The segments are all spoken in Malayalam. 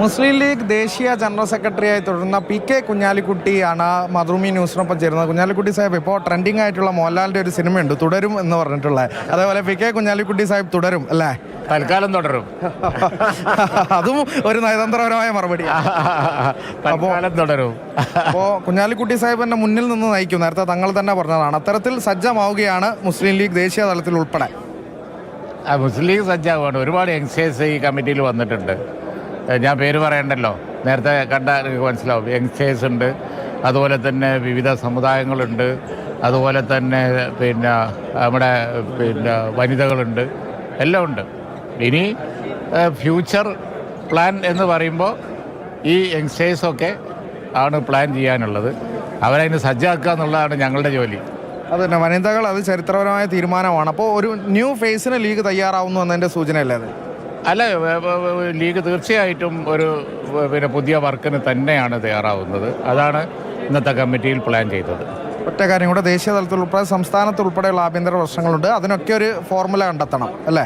മുസ്ലിം ലീഗ് ദേശീയ ജനറൽ സെക്രട്ടറിയായി തുടരുന്ന പി കെ കുഞ്ഞാലിക്കുട്ടിയാണ് മധുമി ന്യൂസിനൊപ്പം ചേരുന്നത്. കുഞ്ഞാലിക്കുട്ടി സാഹിബ് ഇപ്പോൾ ട്രെൻഡിങ് ആയിട്ടുള്ള മോഹൻലാലിന്റെ ഒരു സിനിമയുണ്ട് തുടരും എന്ന് പറഞ്ഞിട്ടുള്ളത് അതേപോലെ പി കെ കുഞ്ഞാലിക്കുട്ടി സാഹിബ് തുടരും അല്ലേ? തൽക്കാലം തുടരും. അതും ഒരു നയതന്ത്രപരമായ മറുപടി. തൽക്കാലം തുടരും. അപ്പോൾ കുഞ്ഞാലിക്കുട്ടി സാഹിബ് എന്നെ മുന്നിൽ നിന്ന് നയിക്കും. നേരത്തെ തങ്ങൾ തന്നെ പറഞ്ഞതാണ്. അത്തരത്തിൽ സജ്ജമാവുകയാണ് മുസ്ലിം ലീഗ് ദേശീയ തലത്തിൽ ഉൾപ്പെടെ. മുസ്ലിം ലീഗ് സജ്ജമാവുകയാണ് ഒരുപാട് യങ്സ്റ്റേഴ്സ് ഈ കമ്മിറ്റിയിൽ വന്നിട്ടുണ്ട്. ഞാൻ പേര് പറയണ്ടല്ലോ. നേരത്തെ കണ്ട മനസ്സിലാവും. യങ്സ്റ്റേഴ്സ് ഉണ്ട്. അതുപോലെ തന്നെ വിവിധ സമുദായങ്ങളുണ്ട്. അതുപോലെ തന്നെ പിന്നെ നമ്മുടെ പിന്നെ വനിതകളുണ്ട്. എല്ലാം ഉണ്ട്. ഇനി ഫ്യൂച്ചർ പ്ലാൻ എന്ന് പറയുമ്പോൾ ഈ യങ്സ്റ്റേഴ്സൊക്കെ ആണ് പ്ലാൻ ചെയ്യാനുള്ളത്. അവരതിന് സജ്ജാക്കുക എന്നുള്ളതാണ് ഞങ്ങളുടെ ജോലി. അത് തന്നെ. വനിതകൾ അത് ചരിത്രപരമായ തീരുമാനമാണ്. അപ്പോൾ ഒരു ന്യൂ ഫേസിന് ലീഗ് തയ്യാറാവുന്നു എന്നതിന്റെ സൂചനയല്ലേ അത്? അല്ല ലീഗ് തീർച്ചയായിട്ടും ഒരു പിന്നെ പുതിയ വർക്കിന് തന്നെയാണ് തയ്യാറാവുന്നത്. അതാണ് ഇന്നത്തെ കമ്മിറ്റിയിൽ പ്ലാൻ ചെയ്തത്. ഒറ്റ കാര്യം കൂടെ ദേശീയ തലത്തിൽ ഉൾപ്പെടെ സംസ്ഥാനത്ത് ഉൾപ്പെടെയുള്ള ആഭ്യന്തര പ്രശ്നങ്ങളുണ്ട്. അതിനൊക്കെ ഒരു ഫോർമുല കണ്ടെത്തണം അല്ലേ?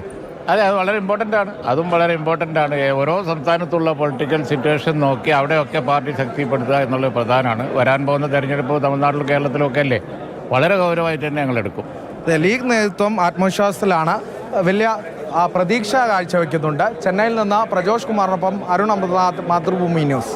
അതെ അത് വളരെ ഇമ്പോർട്ടന്റ് ആണ്. അതും വളരെ ഇമ്പോർട്ടന്റ് ആണ്. ഓരോ സംസ്ഥാനത്തുള്ള പൊളിറ്റിക്കൽ സിറ്റുവേഷൻ നോക്കി അവിടെയൊക്കെ പാർട്ടി ശക്തിപ്പെടുത്തുക എന്നുള്ളത് പ്രധാനമാണ്. വരാൻ പോകുന്ന തെരഞ്ഞെടുപ്പ് തമിഴ്നാട്ടിലും കേരളത്തിലും ഒക്കെ അല്ലേ? വളരെ ഗൗരവമായിട്ട് തന്നെ ഞങ്ങൾ എടുക്കും. ലീഗ് നേതൃത്വം ആത്മവിശ്വാസത്തിലാണ്. വലിയ പ്രതീക്ഷ കാഴ്ചവെക്കുന്നുണ്ട് ചെന്നൈയിൽ നിന്ന് പ്രജോഷ് കുമാറിനൊപ്പം അരുൺ അമൃതനാഥ് മാതൃഭൂമി ന്യൂസ്.